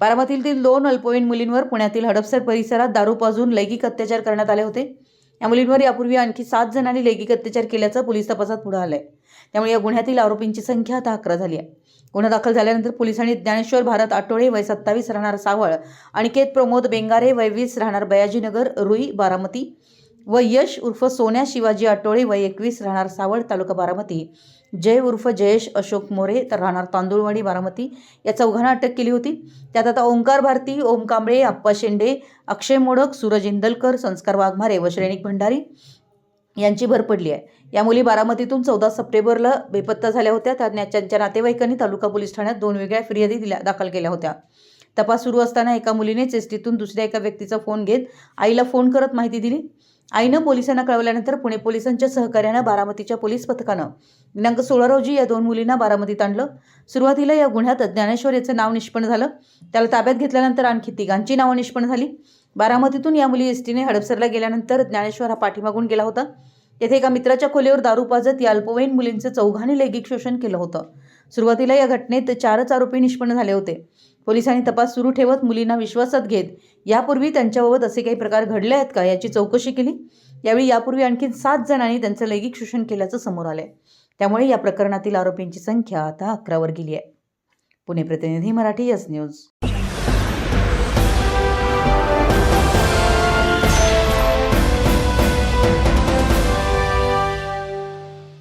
बारामतीतील दोन अल्पवयीन मुलींवर पुण्यातील हडपसर परिसरात दारू पाजून लैंगिक अत्याचार करण्यात आले होते. या मुलींवर यापूर्वी आणखी सात जणांनी लैंगिक अत्याचार केल्याचं पोलीस तपासात पुढे आलंय. त्यामुळे या गुन्ह्यातील आरोपींची संख्या आता अकरा झाली आहे. गुन्हा दाखल झाल्यानंतर पोलिसांनी ज्ञानेश्वर भारत आटोळे वय सत्तावीस राहणार सावळ अनिकेत प्रमोद बेंगारे वय वीस राहणार बयाजीनगर रुई बारामती व यश उर्फ सोन्या शिवाजी आटोळे व एकवीस राहणार सावळ तालुका बारामती. जय उर्फ जयेश अशोक मोरे तर राहणार तांदुळवाडी बारामती. या चौघांना अटक केली होती. त्यात आता ओंकार भारती ओम कांबळे आप्पा शेंडे अक्षय मोडक सूरज इंदलकर संस्कार वाघमारे व श्रेणिक भंडारी यांची भर पडली आहे. या मुली बारामतीतून चौदा सप्टेंबरला बेपत्ता झाल्या होत्या. त्या त्यांच्या नातेवाईकांनी तालुका पोलीस ठाण्यात दोन वेगळ्या फिर्यादी दिल्या दाखल केल्या होत्या. तपास सुरू असताना एका मुलीने चेस्टीतून दुसऱ्या एका व्यक्तीचा फोन घेत आईला फोन करत माहिती दिली. आईनं पोलिसांना कळवल्यानंतर पुणे पोलिसांच्या सहकार्यानं बारामतीच्या पोलीस पथकानं दिनांक सोळा रोजी या दोन मुलींना बारामतीत आणलं. सुरुवातीला या गुन्ह्यात ज्ञानेश्वर याचं नाव निष्पन्न झालं. त्याला ताब्यात घेतल्यानंतर आणखी तिघांची नावं निष्पन्न झाली. बारामतीतून या मुली एसटीने हडपसरला गेल्यानंतर ज्ञानेश्वर हा पाठीमागून गेला होता. येथे एका मित्राच्या खोलीवर दारू पाजत या अल्पवयीन मुलींचं चौघांनी लैंगिक शोषण केलं होतं. सुरुवातीला या घटनेत चारच आरोपी निष्पन्न झाले होते. पोलिसांनी तपास सुरू ठेवत मुलींना विश्वासात घेत यापूर्वी त्यांच्याबाबत असे काही प्रकार घडले आहेत का याची चौकशी केली? यावेळी यापूर्वी आणखी सात जणांनी त्यांचं लैंगिक शोषण केल्याचं समोर आलंय. त्यामुळे या प्रकरणातील आरोपींची संख्या आता अकरावर गेली आहे. पुणे प्रतिनिधी मराठी यस न्यूज.